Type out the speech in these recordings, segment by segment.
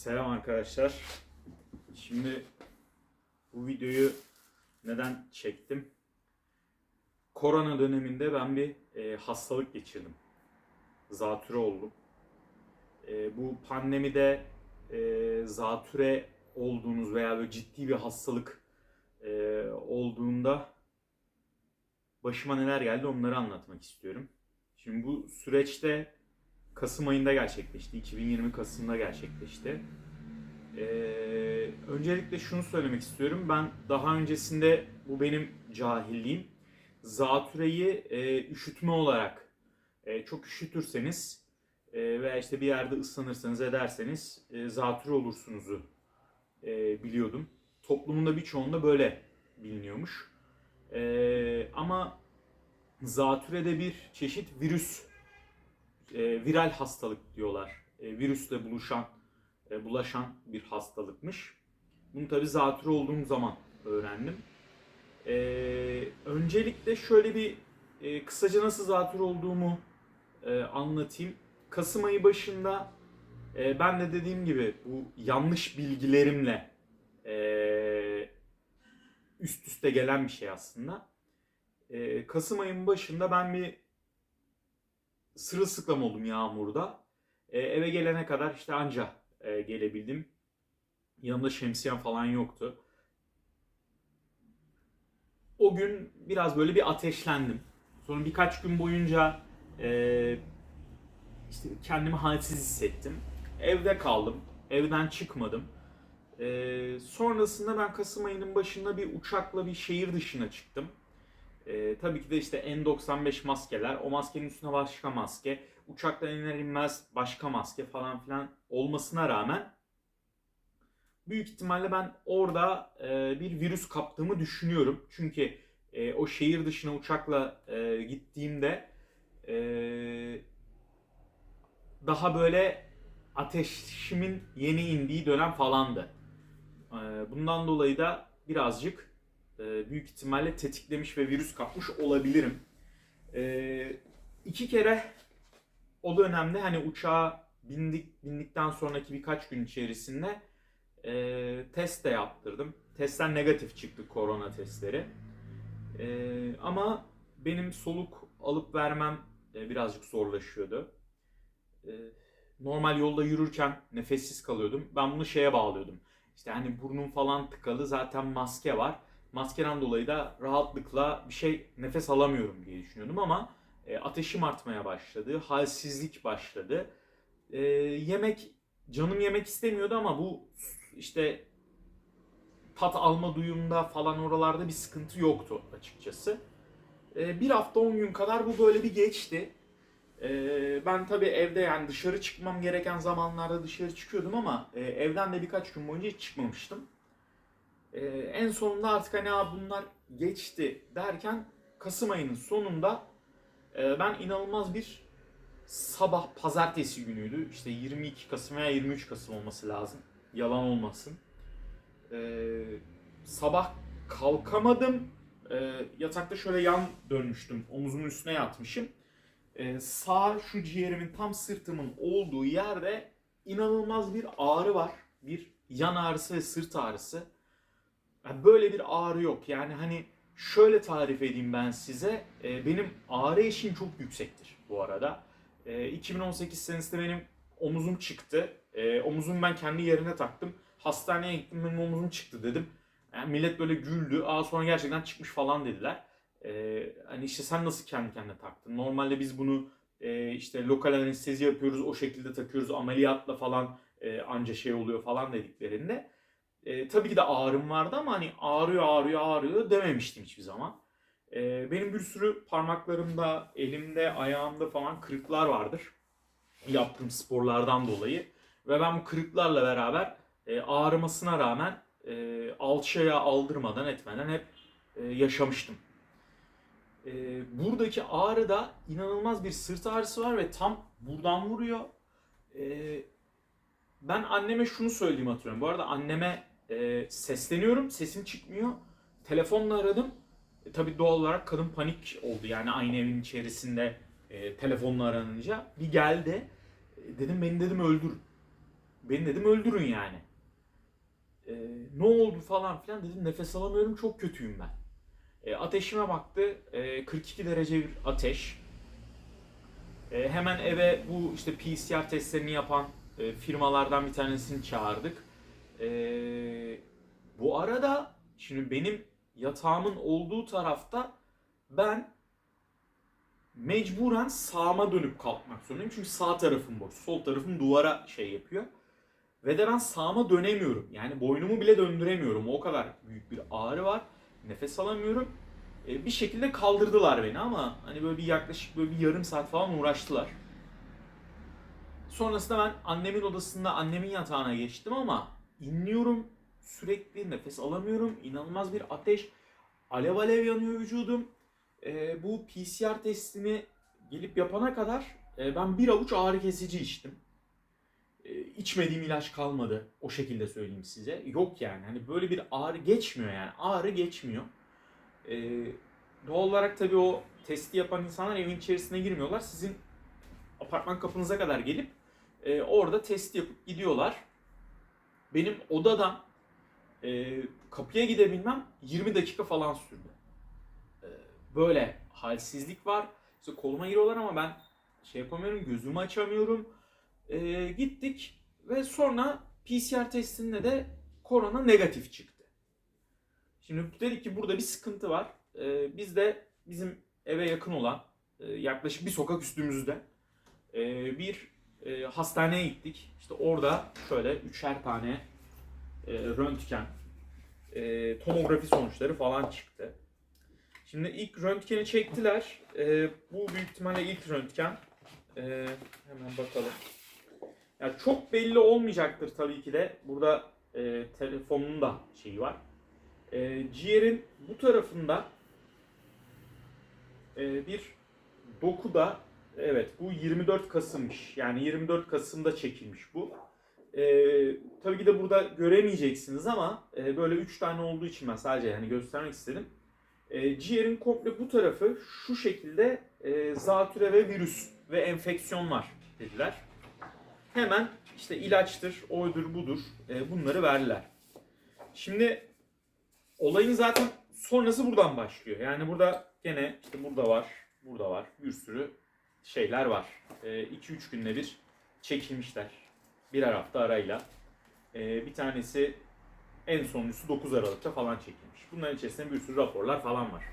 Selam arkadaşlar. Şimdi bu videoyu neden çektim? Korona döneminde ben bir e, hastalık geçirdim. Zatüre oldum. E, bu pandemide e, zatüre olduğunuz veya böyle ciddi bir hastalık e, olduğunda başıma neler geldi onları anlatmak istiyorum. Şimdi bu süreçte Kasım ayında gerçekleşti. 2020 Kasım'da gerçekleşti. Ee, öncelikle şunu söylemek istiyorum. Ben daha öncesinde bu benim cahilliğim. Zatüreyi e, üşütme olarak e, çok üşütürseniz e, veya işte bir yerde ıslanırsanız ederseniz e, zatüre olursunuzu e, biliyordum. Toplumun da birçoğunda böyle biliniyormuş. E, ama zatürede bir çeşit virüs e, viral hastalık diyorlar. E, virüsle buluşan, e, bulaşan bir hastalıkmış. Bunu tabi zatürre olduğum zaman öğrendim. E, öncelikle şöyle bir e, kısaca nasıl zatürre olduğumu e, anlatayım. Kasım ayı başında e, ben de dediğim gibi bu yanlış bilgilerimle e, üst üste gelen bir şey aslında. E, Kasım ayının başında ben bir sırılsıklam oldum yağmurda. E, eve gelene kadar işte anca e, gelebildim. Yanımda şemsiyem falan yoktu. O gün biraz böyle bir ateşlendim. Sonra birkaç gün boyunca e, işte kendimi halsiz hissettim. Evde kaldım. Evden çıkmadım. E, sonrasında ben Kasım ayının başında bir uçakla bir şehir dışına çıktım. Ee, tabii ki de işte N95 maskeler, o maskenin üstüne başka maske, uçaktan iner inmez başka maske falan filan olmasına rağmen büyük ihtimalle ben orada e, bir virüs kaptığımı düşünüyorum. Çünkü e, o şehir dışına uçakla e, gittiğimde e, daha böyle ateşimin yeni indiği dönem falandı. E, bundan dolayı da birazcık e, büyük ihtimalle tetiklemiş ve virüs kapmış olabilirim. E, iki kere o dönemde hani uçağa bindik bindikten sonraki birkaç gün içerisinde e, test de yaptırdım. Testler negatif çıktı korona testleri. E, ama benim soluk alıp vermem e, birazcık zorlaşıyordu. E, normal yolda yürürken nefessiz kalıyordum. Ben bunu şeye bağlıyordum. İşte hani burnum falan tıkalı zaten maske var maskeden dolayı da rahatlıkla bir şey nefes alamıyorum diye düşünüyordum ama e, ateşim artmaya başladı, halsizlik başladı. E, yemek, canım yemek istemiyordu ama bu işte tat alma duyumda falan oralarda bir sıkıntı yoktu açıkçası. E, bir hafta 10 gün kadar bu böyle bir geçti. E, ben tabii evde yani dışarı çıkmam gereken zamanlarda dışarı çıkıyordum ama e, evden de birkaç gün boyunca hiç çıkmamıştım. Ee, en sonunda artık hani "Aa, bunlar geçti derken Kasım ayının sonunda e, ben inanılmaz bir sabah pazartesi günüydü. İşte 22 Kasım veya 23 Kasım olması lazım. Yalan olmasın. Ee, sabah kalkamadım. Ee, yatakta şöyle yan dönmüştüm. Omuzumun üstüne yatmışım. Ee, sağ şu ciğerimin tam sırtımın olduğu yerde inanılmaz bir ağrı var. Bir yan ağrısı ve sırt ağrısı. Yani böyle bir ağrı yok. Yani hani şöyle tarif edeyim ben size. E, benim ağrı eşiğim çok yüksektir bu arada. E, 2018 senesinde benim omuzum çıktı. E, omuzumu ben kendi yerine taktım. Hastaneye gittim benim omuzum çıktı dedim. Yani millet böyle güldü. Aa sonra gerçekten çıkmış falan dediler. E, hani işte sen nasıl kendi kendine taktın? Normalde biz bunu e, işte lokal anestezi yapıyoruz o şekilde takıyoruz ameliyatla falan e, anca şey oluyor falan dediklerinde. E, tabii ki de ağrım vardı ama hani ağrıyor ağrıyor ağrıyor dememiştim hiçbir zaman. E, benim bir sürü parmaklarımda, elimde, ayağımda falan kırıklar vardır. Yaptığım sporlardan dolayı. Ve ben bu kırıklarla beraber e, ağrımasına rağmen e, alçıya aldırmadan etmeden hep e, yaşamıştım. E, buradaki ağrıda inanılmaz bir sırt ağrısı var ve tam buradan vuruyor. E, ben anneme şunu söylediğimi hatırlıyorum. Bu arada anneme e, sesleniyorum, sesim çıkmıyor. Telefonla aradım. E, tabii doğal olarak kadın panik oldu yani aynı evin içerisinde e, telefonla aranınca. Bir geldi. E, dedim beni dedim öldür. Beni dedim öldürün yani. E, ne oldu falan filan dedim nefes alamıyorum çok kötüyüm ben. E, ateşime baktı e, 42 derece bir ateş. E, hemen eve bu işte PCR testlerini yapan e, firmalardan bir tanesini çağırdık. E, bu arada şimdi benim yatağımın olduğu tarafta ben mecburen sağıma dönüp kalkmak zorundayım. Çünkü sağ tarafım boş. Sol tarafım duvara şey yapıyor. Ve de ben sağıma dönemiyorum. Yani boynumu bile döndüremiyorum. O kadar büyük bir ağrı var. Nefes alamıyorum. E, bir şekilde kaldırdılar beni ama hani böyle bir yaklaşık böyle bir yarım saat falan uğraştılar. Sonrasında ben annemin odasında annemin yatağına geçtim ama inliyorum sürekli nefes alamıyorum. İnanılmaz bir ateş. Alev alev yanıyor vücudum. E, bu PCR testini gelip yapana kadar e, ben bir avuç ağrı kesici içtim. E, içmediğim ilaç kalmadı. O şekilde söyleyeyim size. Yok yani. Hani böyle bir ağrı geçmiyor yani. Ağrı geçmiyor. E, doğal olarak tabii o testi yapan insanlar evin içerisine girmiyorlar. Sizin apartman kapınıza kadar gelip e, orada test yapıp gidiyorlar. Benim odadan e, kapıya gidebilmem 20 dakika falan sürdü. E, böyle halsizlik var. İşte koluma giriyorlar ama ben şey yapamıyorum, gözümü açamıyorum. E, gittik ve sonra PCR testinde de korona negatif çıktı. Şimdi dedik ki burada bir sıkıntı var. E, biz de bizim eve yakın olan e, yaklaşık bir sokak üstümüzde e, bir e, hastaneye gittik. İşte orada şöyle üçer tane e, röntgen, e, tomografi sonuçları falan çıktı. Şimdi ilk röntgeni çektiler. E, bu büyük ihtimalle ilk röntgen. E, hemen bakalım. Yani çok belli olmayacaktır tabii ki de. Burada e, telefonun da şeyi var. E, ciğerin bu tarafında e, bir dokuda evet bu 24 Kasım'mış. Yani 24 Kasım'da çekilmiş bu. E, tabii ki de burada göremeyeceksiniz ama e, böyle 3 tane olduğu için ben sadece hani göstermek istedim. E, ciğerin komple bu tarafı şu şekilde e, zatüre ve virüs ve enfeksiyon var dediler. Hemen işte ilaçtır, oydur budur e, bunları verdiler. Şimdi olayın zaten sonrası buradan başlıyor. Yani burada gene işte burada var, burada var bir sürü şeyler var. 2-3 günde bir çekilmişler. Birer hafta arayla. E, bir tanesi en sonuncusu 9 Aralık'ta falan çekilmiş. Bunların içerisinde bir sürü raporlar falan var.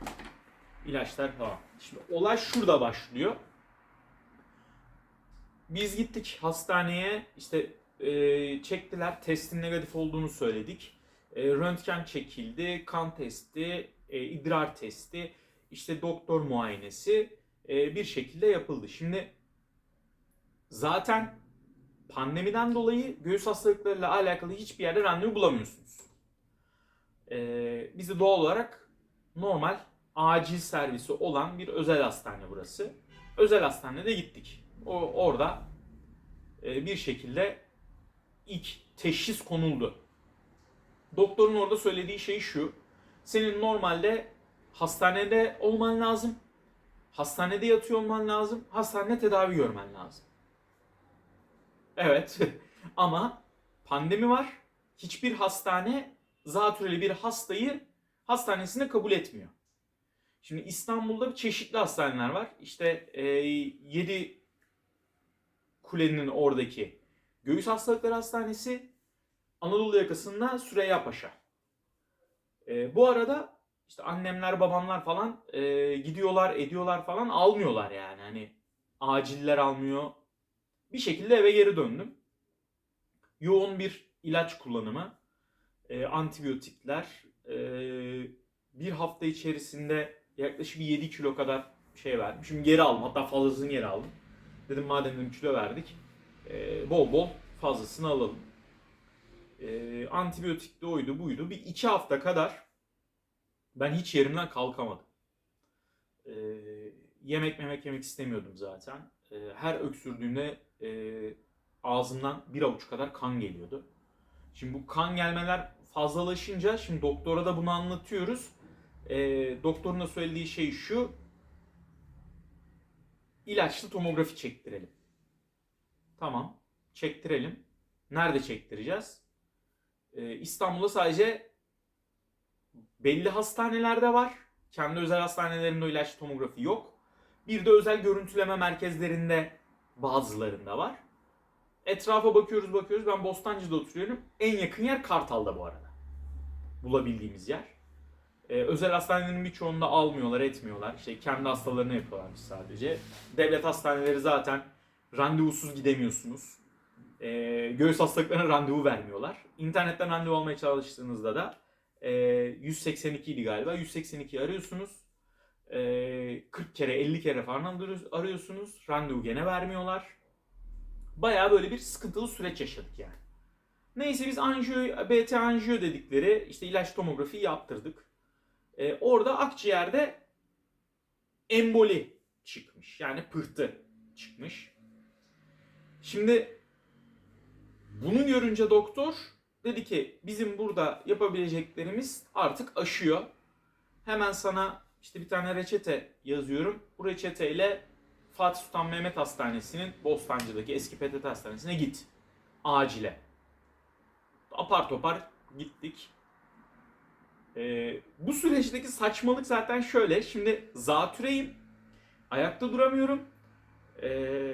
İlaçlar falan. Şimdi olay şurada başlıyor. Biz gittik hastaneye işte e, çektiler testin negatif olduğunu söyledik. E, röntgen çekildi, kan testi, e, idrar testi, işte doktor muayenesi e, bir şekilde yapıldı. Şimdi zaten pandemiden dolayı göğüs hastalıklarıyla alakalı hiçbir yerde randevu bulamıyorsunuz. E, biz de doğal olarak normal acil servisi olan bir özel hastane burası. Özel hastanede gittik. O orada e, bir şekilde ilk teşhis konuldu. Doktorun orada söylediği şey şu. Senin normalde hastanede olman lazım. Hastanede yatıyor olman lazım. Hastanede tedavi görmen lazım. Evet. Ama pandemi var. Hiçbir hastane zatürreli bir hastayı hastanesine kabul etmiyor. Şimdi İstanbul'da çeşitli hastaneler var. İşte e, 7 kulenin oradaki Göğüs Hastalıkları Hastanesi, Anadolu yakasında Süreyya Paşa. E, bu arada işte annemler, babamlar falan e, gidiyorlar, ediyorlar falan almıyorlar yani. Hani aciller almıyor. Bir şekilde eve geri döndüm. Yoğun bir ilaç kullanımı, e, antibiyotikler, e, bir hafta içerisinde yaklaşık bir 7 kilo kadar şey verdim. Şimdi geri aldım. Hatta fazlasını geri aldım. Dedim madem dedim kilo verdik. E, bol bol fazlasını alalım. E, antibiyotik de oydu buydu. Bir iki hafta kadar ben hiç yerimden kalkamadım. E, yemek memek yemek istemiyordum zaten. E, her öksürdüğümde e, ağzımdan bir avuç kadar kan geliyordu. Şimdi bu kan gelmeler fazlalaşınca şimdi doktora da bunu anlatıyoruz. E, doktorun da söylediği şey şu. İlaçlı tomografi çektirelim. Tamam. Çektirelim. Nerede çektireceğiz? Ee, İstanbul'da sadece belli hastanelerde var. Kendi özel hastanelerinde o ilaçlı tomografi yok. Bir de özel görüntüleme merkezlerinde bazılarında var. Etrafa bakıyoruz bakıyoruz. Ben Bostancı'da oturuyorum. En yakın yer Kartal'da bu arada. Bulabildiğimiz yer. Ee, özel hastanelerin birçoğunda almıyorlar, etmiyorlar. İşte kendi hastalarını yapıyorlarmış sadece. Devlet hastaneleri zaten randevusuz gidemiyorsunuz. Ee, göğüs hastalıklarına randevu vermiyorlar. İnternetten randevu almaya çalıştığınızda da e, 182 idi galiba. 182 arıyorsunuz. E, 40 kere 50 kere falan arıyorsunuz-. Randevu gene vermiyorlar. Bayağı böyle bir sıkıntılı süreç yaşadık yani. Neyse biz anjiyo, BT anjiyo dedikleri işte ilaç tomografi yaptırdık. E, orada akciğerde emboli çıkmış. Yani pıhtı çıkmış. Şimdi bunu görünce doktor dedi ki bizim burada yapabileceklerimiz artık aşıyor. Hemen sana işte bir tane reçete yazıyorum. Bu reçeteyle Fatih Sultan Mehmet Hastanesi'nin Bostancı'daki eski PTT Hastanesi'ne git. Acile. Apar topar gittik. Ee, bu süreçteki saçmalık zaten şöyle. Şimdi zatüreyim. Ayakta duramıyorum. Ee,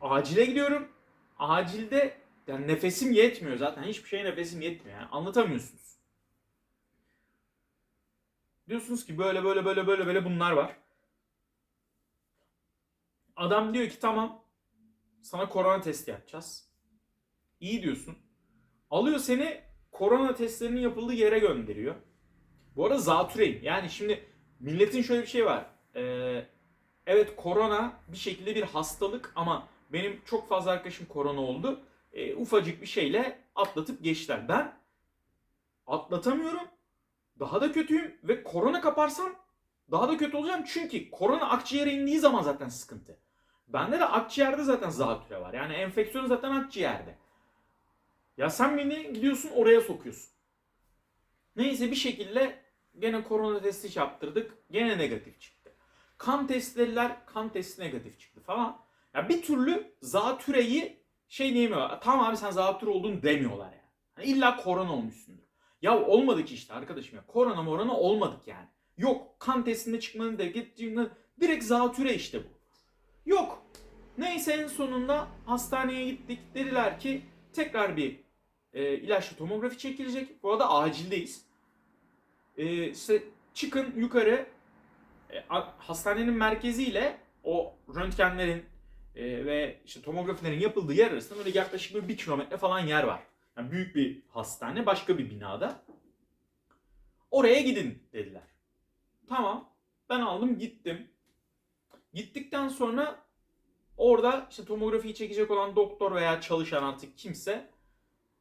acile gidiyorum. Acilde yani nefesim yetmiyor zaten. Hiçbir şeye nefesim yetmiyor. Yani anlatamıyorsunuz. Diyorsunuz ki böyle böyle böyle böyle böyle bunlar var. Adam diyor ki tamam sana korona testi yapacağız. İyi diyorsun. Alıyor seni korona testlerinin yapıldığı yere gönderiyor. Bu arada zatürreyim. Yani şimdi milletin şöyle bir şey var. Ee, evet korona bir şekilde bir hastalık ama benim çok fazla arkadaşım korona oldu. Ee, ufacık bir şeyle atlatıp geçtiler. Ben atlatamıyorum. Daha da kötüyüm ve korona kaparsam daha da kötü olacağım. Çünkü korona akciğere indiği zaman zaten sıkıntı. Bende de akciğerde zaten zatüre var. Yani enfeksiyon zaten akciğerde. Ya sen beni gidiyorsun oraya sokuyorsun. Neyse bir şekilde gene korona testi yaptırdık. Gene negatif çıktı. Kan testleriler kan testi negatif çıktı falan. Ya bir türlü zatüreyi şey diyemiyorlar. Tamam abi sen zatüre oldun demiyorlar yani. Hani illa korona olmuşsundur. Ya olmadık işte arkadaşım ya. Korona morona olmadık yani. Yok kan testinde çıkmanın da gittiğinde direkt zatüre işte bu. Yok. Neyse en sonunda hastaneye gittik. Dediler ki tekrar bir e, ilaçlı tomografi çekilecek. Bu arada acildeyiz. E, işte çıkın yukarı e, hastanenin merkeziyle o röntgenlerin e, ve işte tomografilerin yapıldığı yer arasında böyle yaklaşık bir, bir kilometre falan yer var. Yani büyük bir hastane başka bir binada. Oraya gidin dediler. Tamam. Ben aldım gittim. Gittikten sonra orada işte tomografiyi çekecek olan doktor veya çalışan artık kimse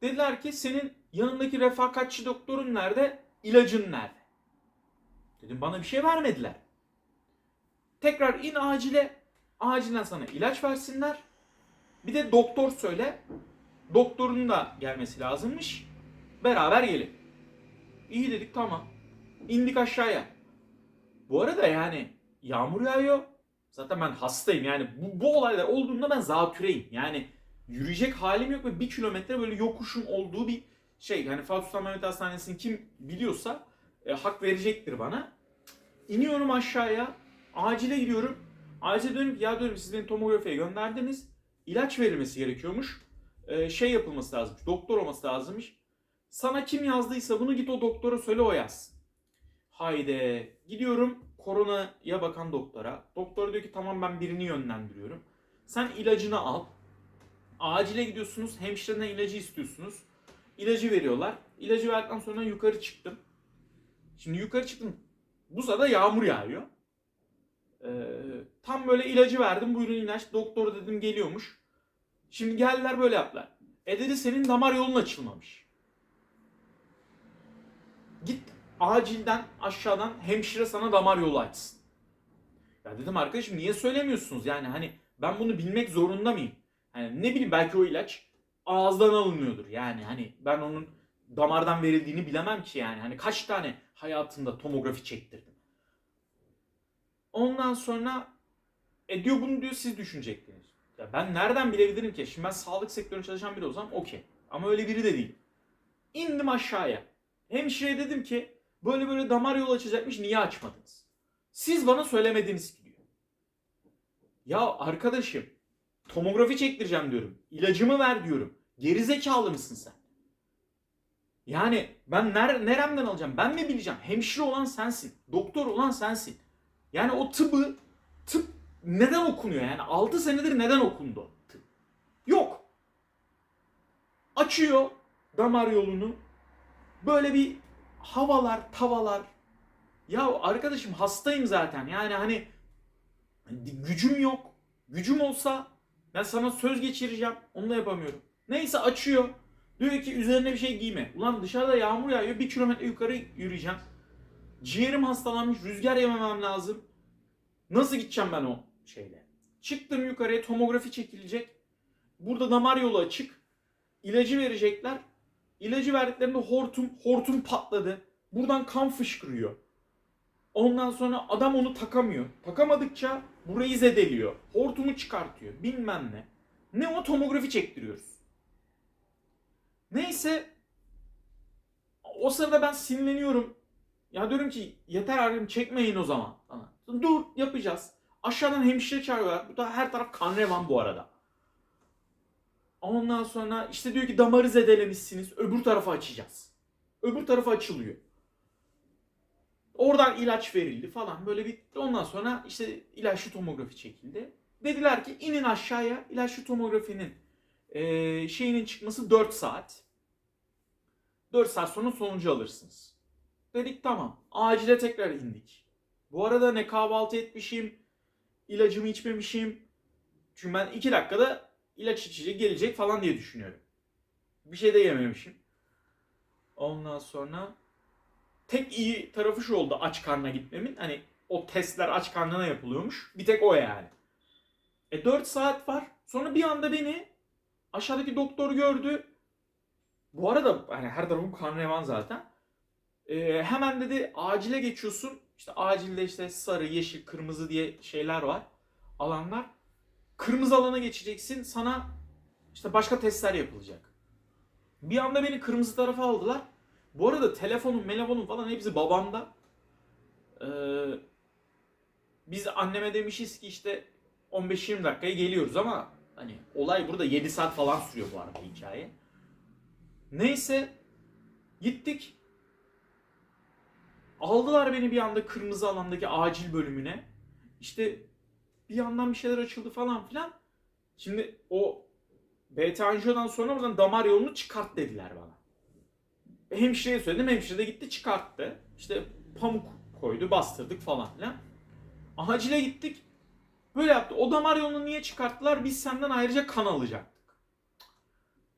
dediler ki senin yanındaki refakatçi doktorun nerede? İlacın nerede? Dedim bana bir şey vermediler. Tekrar in acile. Acilen sana ilaç versinler. Bir de doktor söyle. Doktorun da gelmesi lazımmış. Beraber gelin. İyi dedik tamam. İndik aşağıya. Bu arada yani yağmur yağıyor. Zaten ben hastayım yani bu, bu olaylar olduğunda ben zatüreyim. Yani yürüyecek halim yok ve bir kilometre böyle yokuşun olduğu bir şey. Yani Fatih Sultan Mehmet Hastanesi'ni kim biliyorsa e, hak verecektir bana. İniyorum aşağıya. Acile gidiyorum. Diyorum ki ya diyorum siz beni tomografiye gönderdiniz. İlaç verilmesi gerekiyormuş. E, şey yapılması lazımmış. Doktor olması lazımmış. Sana kim yazdıysa bunu git o doktora söyle o yazsın. Haydi gidiyorum koronaya bakan doktora. Doktor diyor ki tamam ben birini yönlendiriyorum. Sen ilacını al. Acile gidiyorsunuz hemşireden ilacı istiyorsunuz. İlacı veriyorlar. İlacı verdikten sonra yukarı çıktım. Şimdi yukarı çıktım. Bu sırada yağmur yağıyor. Ee, tam böyle ilacı verdim. Buyurun ilaç. Doktor dedim geliyormuş. Şimdi geldiler böyle yaptılar. E dedi senin damar yolun açılmamış. Git acilden aşağıdan hemşire sana damar yolu açsın. Ya dedim arkadaşım niye söylemiyorsunuz yani hani ben bunu bilmek zorunda mıyım? Hani ne bileyim belki o ilaç ağızdan alınıyordur yani hani ben onun damardan verildiğini bilemem ki yani hani kaç tane hayatında tomografi çektirdim. Ondan sonra e diyor bunu diyor siz düşünecektiniz. Ya ben nereden bilebilirim ki? Şimdi ben sağlık sektöründe çalışan biri olsam okey. Ama öyle biri de değil. İndim aşağıya. Hemşireye dedim ki böyle böyle damar yolu açacakmış niye açmadınız? Siz bana söylemediniz ki diyor. Ya arkadaşım tomografi çektireceğim diyorum. İlacımı ver diyorum. Geri zekalı mısın sen? Yani ben ner neremden alacağım? Ben mi bileceğim? Hemşire olan sensin. Doktor olan sensin. Yani o tıbbı tıp neden okunuyor? Yani 6 senedir neden okundu? Tıp. Yok. Açıyor damar yolunu. Böyle bir havalar, tavalar. Ya arkadaşım hastayım zaten. Yani hani gücüm yok. Gücüm olsa ben sana söz geçireceğim. Onu da yapamıyorum. Neyse açıyor. Diyor ki üzerine bir şey giyme. Ulan dışarıda yağmur yağıyor. Bir kilometre yukarı yürüyeceğim. Ciğerim hastalanmış. Rüzgar yememem lazım. Nasıl gideceğim ben o şeyle? Çıktım yukarıya tomografi çekilecek. Burada damar yolu açık. İlacı verecekler. İlacı verdiklerinde hortum hortum patladı. Buradan kan fışkırıyor. Ondan sonra adam onu takamıyor. Takamadıkça burayı zedeliyor. Hortumu çıkartıyor. Bilmem ne. Ne o tomografi çektiriyoruz. Neyse. O sırada ben sinirleniyorum. Ya diyorum ki yeter abim çekmeyin o zaman. Dur yapacağız. Aşağıdan hemşire çağırıyorlar. Bu da her taraf kan revan bu arada. Ondan sonra işte diyor ki damarı zedelemişsiniz. Öbür tarafa açacağız. Öbür tarafa açılıyor. Oradan ilaç verildi falan. Böyle bir ondan sonra işte ilaçlı tomografi çekildi. Dediler ki inin aşağıya ilaçlı tomografinin eee, şeyinin çıkması 4 saat. 4 saat sonra sonucu alırsınız. Dedik tamam. Acile tekrar indik. Bu arada ne kahvaltı etmişim, ilacımı içmemişim. Çünkü ben 2 dakikada ilaç içecek gelecek falan diye düşünüyorum. Bir şey de yememişim. Ondan sonra tek iyi tarafı şu oldu aç karnına gitmemin. Hani o testler aç karnına yapılıyormuş. Bir tek o yani. E 4 saat var. Sonra bir anda beni aşağıdaki doktor gördü. Bu arada hani her tarafım kan revan zaten. Ee, hemen dedi acile geçiyorsun. İşte acilde işte sarı, yeşil, kırmızı diye şeyler var. Alanlar. Kırmızı alana geçeceksin. Sana işte başka testler yapılacak. Bir anda beni kırmızı tarafa aldılar. Bu arada telefonum, telefonum falan hepsi babamda. Ee, biz anneme demişiz ki işte 15-20 dakikaya geliyoruz ama hani olay burada 7 saat falan sürüyor bu arada hikaye. Neyse gittik. Aldılar beni bir anda kırmızı alandaki acil bölümüne. İşte bir yandan bir şeyler açıldı falan filan. Şimdi o beta anjiyodan sonra buradan damar yolunu çıkart dediler bana. Hemşireye söyledim. Hemşire de gitti çıkarttı. İşte pamuk koydu bastırdık falan filan. Acile gittik. Böyle yaptı. O damar yolunu niye çıkarttılar? Biz senden ayrıca kan alacaktık.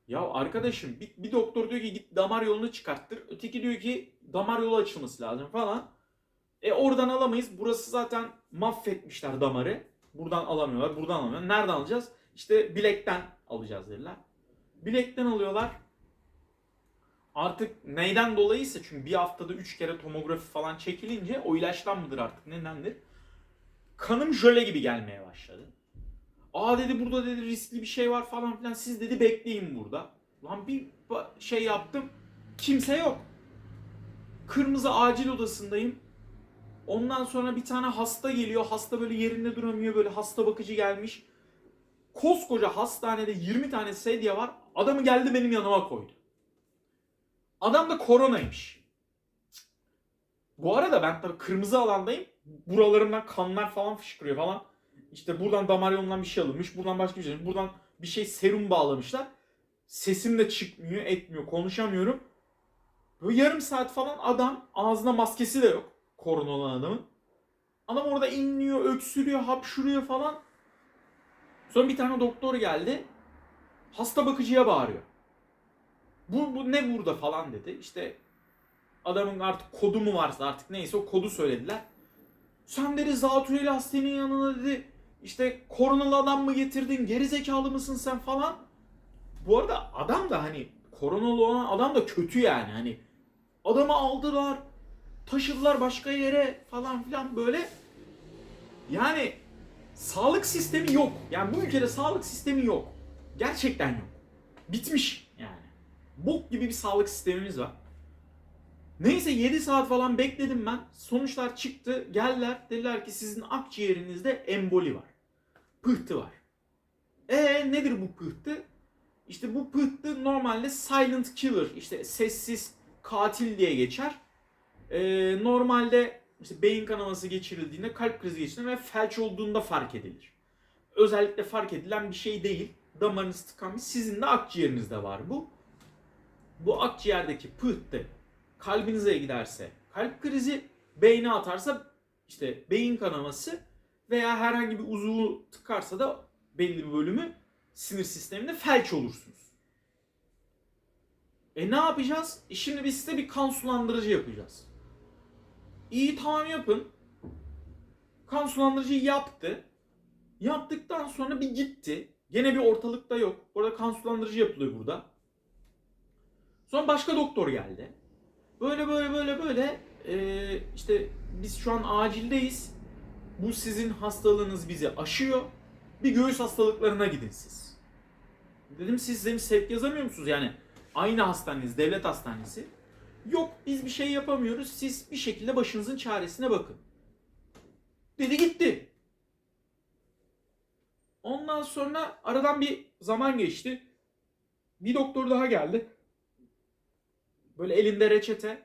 Ya arkadaşım bir, bir doktor diyor ki git damar yolunu çıkarttır. Öteki diyor ki damar yolu açılması lazım falan. E oradan alamayız. Burası zaten mahvetmişler damarı. Buradan alamıyorlar. Buradan alamıyorlar. Nereden alacağız? İşte bilekten alacağız dediler. Bilekten alıyorlar. Artık neyden dolayıysa çünkü bir haftada 3 kere tomografi falan çekilince o ilaçtan mıdır artık nedendir? Kanım jöle gibi gelmeye başladı. Aa dedi burada dedi riskli bir şey var falan filan. Siz dedi bekleyin burada. Lan bir şey yaptım. Kimse yok. Kırmızı acil odasındayım. Ondan sonra bir tane hasta geliyor. Hasta böyle yerinde duramıyor. Böyle hasta bakıcı gelmiş. Koskoca hastanede 20 tane sedye var. Adamı geldi benim yanıma koydu. Adam da koronaymış. Bu arada ben tabii kırmızı alandayım. Buralarımdan kanlar falan fışkırıyor falan. İşte buradan damar yolundan bir şey alınmış. Buradan başka bir şey. Buradan bir şey serum bağlamışlar. Sesim de çıkmıyor, etmiyor. Konuşamıyorum. Böyle yarım saat falan adam ağzına maskesi de yok. Korona olan adamın. Adam orada inliyor, öksürüyor, hapşuruyor falan. Sonra bir tane doktor geldi. Hasta bakıcıya bağırıyor. Bu, bu ne burada falan dedi. İşte adamın artık kodu mu varsa artık neyse o kodu söylediler. Sen dedi zatürreli hastanın yanına dedi işte koronalı adam mı getirdin geri zekalı mısın sen falan. Bu arada adam da hani koronalı olan adam da kötü yani hani adamı aldılar taşıdılar başka yere falan filan böyle yani sağlık sistemi yok. Yani bu ülkede sağlık sistemi yok. Gerçekten yok. Bitmiş yani. Bok gibi bir sağlık sistemimiz var. Neyse 7 saat falan bekledim ben. Sonuçlar çıktı. Geldiler. Dediler ki sizin akciğerinizde emboli var. Pıhtı var. E nedir bu pıhtı? İşte bu pıhtı normalde silent killer, işte sessiz katil diye geçer. Ee, normalde işte beyin kanaması geçirildiğinde, kalp krizi geçirildiğinde ve felç olduğunda fark edilir. Özellikle fark edilen bir şey değil. Damarınız tıkanmış. Sizin de akciğerinizde var bu. Bu akciğerdeki pıhtı kalbinize giderse kalp krizi, beyne atarsa işte beyin kanaması veya herhangi bir uzuvu tıkarsa da belli bir bölümü sinir sisteminde felç olursunuz. E ne yapacağız? E şimdi biz size bir kan sulandırıcı yapacağız. İyi tamam yapın. Kan sulandırıcıyı yaptı. Yaptıktan sonra bir gitti. Gene bir ortalıkta yok. Orada kan sulandırıcı yapılıyor burada. Sonra başka doktor geldi. Böyle böyle böyle böyle e, işte biz şu an acildeyiz. Bu sizin hastalığınız bizi aşıyor. Bir göğüs hastalıklarına gidin siz. Dedim siz dedim sevk yazamıyor musunuz? Yani aynı hastaneniz, devlet hastanesi. Yok biz bir şey yapamıyoruz. Siz bir şekilde başınızın çaresine bakın. Dedi gitti. Ondan sonra aradan bir zaman geçti. Bir doktor daha geldi. Böyle elinde reçete.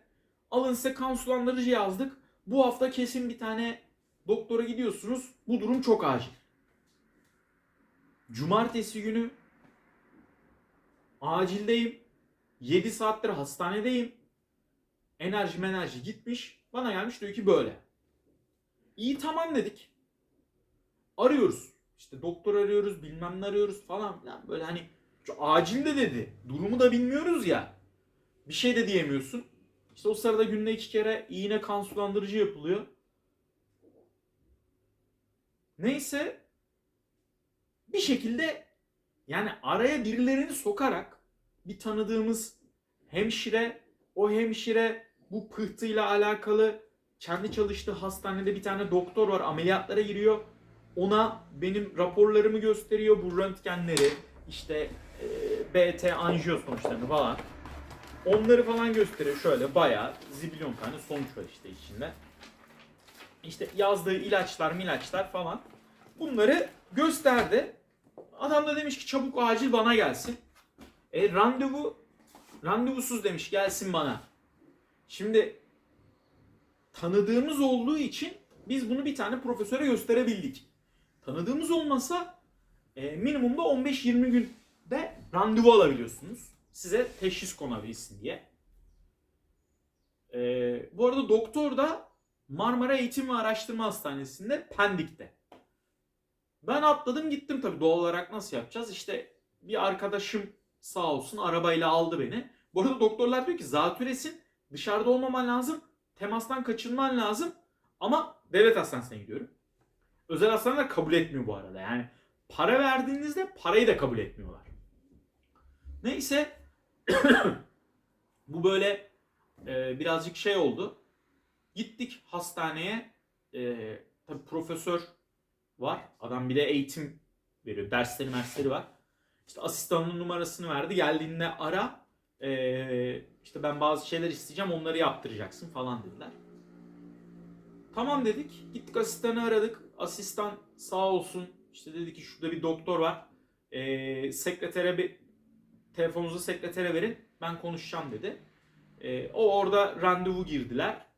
Alın size kan sulandırıcı yazdık. Bu hafta kesin bir tane doktora gidiyorsunuz. Bu durum çok acil. Cumartesi günü acildeyim. 7 saattir hastanedeyim. Enerji enerji gitmiş. Bana gelmiş diyor ki böyle. İyi tamam dedik. Arıyoruz. İşte doktor arıyoruz, bilmem ne arıyoruz falan filan. Böyle hani acil de dedi. Durumu da bilmiyoruz ya. Bir şey de diyemiyorsun. İşte o sırada günde iki kere iğne kan sulandırıcı yapılıyor. Neyse bir şekilde yani araya birilerini sokarak bir tanıdığımız hemşire, o hemşire bu pıhtıyla alakalı kendi çalıştığı hastanede bir tane doktor var ameliyatlara giriyor. Ona benim raporlarımı gösteriyor bu röntgenleri işte e, BT anjiyo sonuçlarını falan. Onları falan gösteriyor şöyle bayağı zibilyon tane sonuç var işte içinde. İşte yazdığı ilaçlar milaçlar falan. Bunları gösterdi. Adam da demiş ki çabuk acil bana gelsin. E randevu randevusuz demiş gelsin bana. Şimdi tanıdığımız olduğu için biz bunu bir tane profesöre gösterebildik. Tanıdığımız olmasa e, minimumda 15-20 günde randevu alabiliyorsunuz. Size teşhis konabilsin diye. E, bu arada doktor da Marmara Eğitim ve Araştırma Hastanesi'nde Pendik'te. Ben atladım gittim tabii doğal olarak nasıl yapacağız? İşte bir arkadaşım sağ olsun arabayla aldı beni. Bu arada doktorlar diyor ki zatüresin dışarıda olmaman lazım. Temastan kaçınman lazım. Ama devlet hastanesine gidiyorum. Özel hastaneler kabul etmiyor bu arada. Yani para verdiğinizde parayı da kabul etmiyorlar. Neyse bu böyle e, birazcık şey oldu. Gittik hastaneye. E, tabii profesör var. Adam bir de eğitim veriyor. Dersleri mersleri var. İşte asistanının numarasını verdi. Geldiğinde ara. Ee, işte ben bazı şeyler isteyeceğim onları yaptıracaksın falan dediler. Tamam dedik. Gittik asistanı aradık. Asistan sağ olsun. İşte dedi ki şurada bir doktor var. Ee, sekretere bir telefonunuzu sekretere verin. Ben konuşacağım dedi. Ee, o orada randevu girdiler.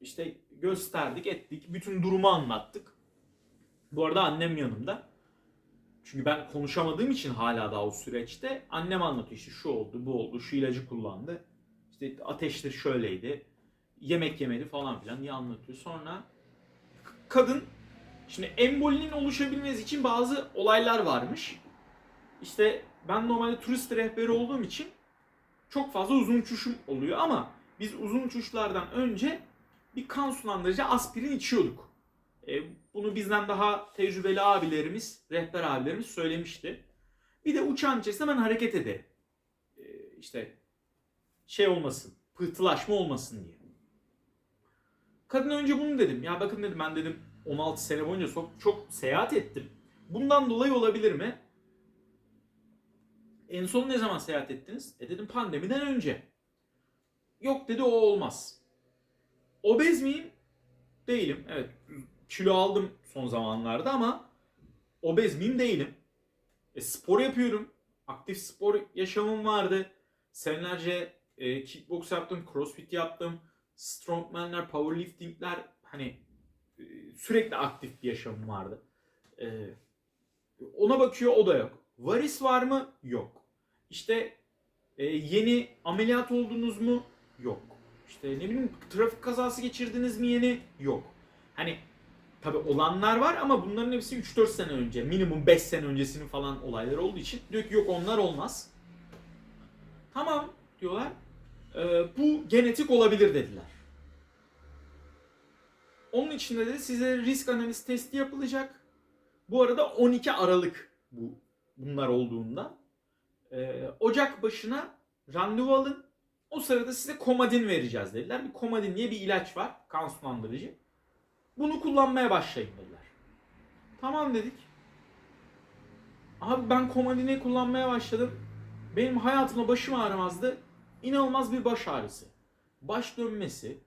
İşte gösterdik ettik. Bütün durumu anlattık. Bu arada annem yanımda. Çünkü ben konuşamadığım için hala daha o süreçte annem anlatıyor işte şu oldu, bu oldu, şu ilacı kullandı. İşte ateşleri şöyleydi. Yemek yemedi falan filan diye anlatıyor. Sonra kadın şimdi embolinin oluşabilmesi için bazı olaylar varmış. İşte ben normalde turist rehberi olduğum için çok fazla uzun uçuşum oluyor ama biz uzun uçuşlardan önce bir kan sulandırıcı aspirin içiyorduk. E, bunu bizden daha tecrübeli abilerimiz, rehber abilerimiz söylemişti. Bir de uçağın içerisinde ben hareket ederim. E, işte şey olmasın, pıhtılaşma olmasın diye. Kadına önce bunu dedim. Ya bakın dedim ben dedim 16 sene boyunca çok, çok seyahat ettim. Bundan dolayı olabilir mi? En son ne zaman seyahat ettiniz? E dedim pandemiden önce. Yok dedi o olmaz. Obez miyim? Değilim. Evet kilo aldım son zamanlarda ama obez miyim? Değilim. E, spor yapıyorum. Aktif spor yaşamım vardı. Senelerce e, kickbox yaptım, crossfit yaptım. Strongman'ler, powerlifting'ler hani e, sürekli aktif bir yaşamım vardı. E, ona bakıyor o da yok. Varis var mı? Yok. İşte e, yeni ameliyat oldunuz mu? Yok. İşte ne bileyim trafik kazası geçirdiniz mi yeni? Yok. Hani tabi olanlar var ama bunların hepsi 3-4 sene önce. Minimum 5 sene öncesinin falan olayları olduğu için diyor ki yok onlar olmaz. Tamam diyorlar. E, bu genetik olabilir dediler. Onun için de size risk analiz testi yapılacak. Bu arada 12 Aralık bu bunlar olduğunda. Ee, Ocak başına randevu alın. O sırada size komadin vereceğiz dediler. Bir komadin diye bir ilaç var. Kan sulandırıcı. Bunu kullanmaya başlayın dediler. Tamam dedik. Abi ben komadini kullanmaya başladım. Benim hayatımda başım ağrımazdı. İnanılmaz bir baş ağrısı. Baş dönmesi.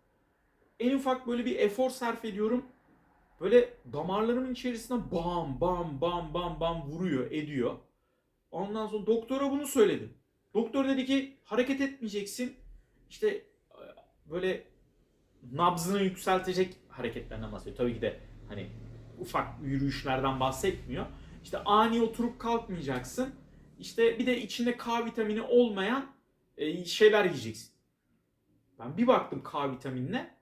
En ufak böyle bir efor sarf ediyorum. Böyle damarlarımın içerisine bam bam bam bam bam vuruyor, ediyor. Ondan sonra doktora bunu söyledim. Doktor dedi ki hareket etmeyeceksin. İşte e, böyle nabzını yükseltecek hareketlerden bahsediyor. Tabii ki de hani ufak yürüyüşlerden bahsetmiyor. İşte ani oturup kalkmayacaksın. İşte bir de içinde K vitamini olmayan e, şeyler yiyeceksin. Ben bir baktım K vitaminine.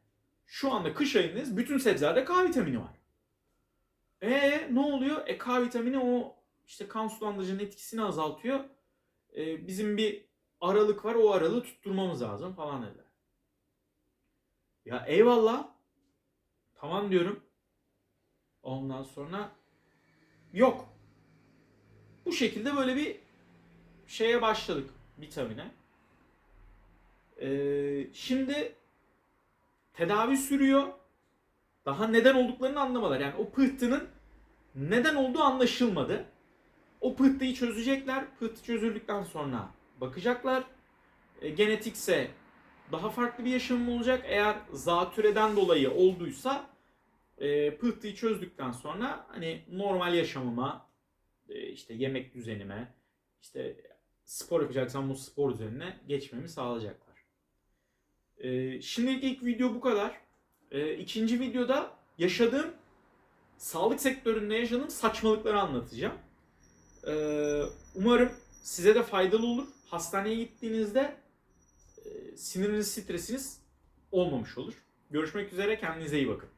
Şu anda kış ayındayız. Bütün sebzelerde K vitamini var. E ne oluyor? E K vitamini o işte kan sulandırıcının etkisini azaltıyor. E, bizim bir aralık var. O aralığı tutturmamız lazım falan dediler. Ya eyvallah. Tamam diyorum. Ondan sonra yok. Bu şekilde böyle bir şeye başladık vitamine. Ee, şimdi tedavi sürüyor. Daha neden olduklarını anlamadılar. Yani o pıhtının neden olduğu anlaşılmadı. O pıhtıyı çözecekler. Pıhtı çözüldükten sonra bakacaklar. E, genetikse daha farklı bir yaşamım olacak. Eğer zatürreden dolayı olduysa e, pıhtıyı çözdükten sonra hani normal yaşamıma e, işte yemek düzenime işte spor yapacaksam bu spor düzenine geçmemi sağlayacaklar. E, şimdilik ilk video bu kadar. E, ikinci videoda yaşadığım sağlık sektöründe yaşadığım saçmalıkları anlatacağım. E, umarım size de faydalı olur. Hastaneye gittiğinizde e, siniriniz, stresiniz olmamış olur. Görüşmek üzere. Kendinize iyi bakın.